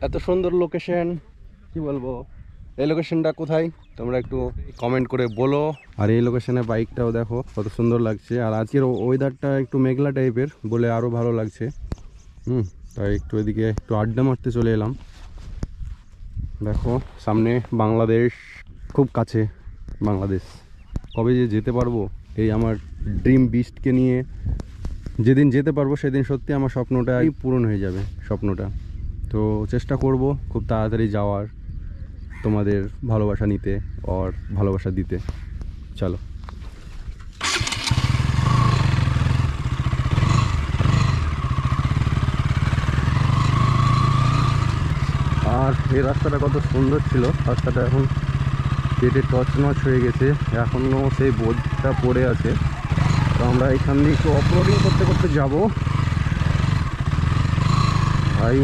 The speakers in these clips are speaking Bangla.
এত সুন্দর লোকেশন কি বলব? এই লোকেশনটা কোথায়? তোমরা একটু কমেন্ট করে বলো। আর এই লোকেশনে বাইকটাও দেখো, কত সুন্দর লাগছে। আর আজকের ওয়েদারটা একটু মেঘলা টাইপের বলে আরও ভালো লাগছে। হুম, তাই একটু এদিকে একটু আড্ডা মারতে চলে এলাম। দেখো, সামনে বাংলাদেশ, খুব কাছে বাংলাদেশ। কবে যে যেতে পারব, এই আমার ড্রিম বিস্টকে নিয়ে। যেদিন যেতে পারব, সেদিন সত্যি আমার স্বপ্নটাই পূরণ হয়ে যাবে, স্বপ্নটা। তো চেষ্টা করব খুব তাড়াতাড়ি যাওয়ার তোমাদের ভালোবাসা নিতে আর ভালোবাসা দিতে। চলো। আর এই রাস্তাটা কত সুন্দর ছিল। রাস্তাটা এখন কেটে টচনচ হয়ে গেছে। এখনও সেই বোর্ডটা পড়ে আছে। তো আমরা এখান দিয়ে একটু অফরোডিং করতে করতে যাব। ভাই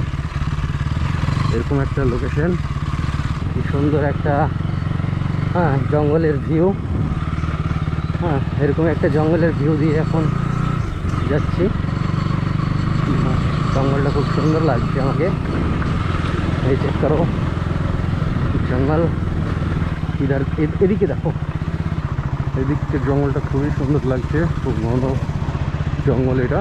এরকম একটা লোকেশন কি সুন্দর একটা হ্যাঁ জঙ্গলের ভিউ হ্যাঁ এরকম একটা জঙ্গলের ভিউ দিয়ে এখন যাচ্ছি। জঙ্গলটা খুব সুন্দর লাগছে আমাকে। এই চেক করো। জঙ্গল। ইধার এদিকে দেখো। এদিক জঙ্গলটা খুবই সুন্দর লাগছে। খুব ঘন জঙ্গল এটা।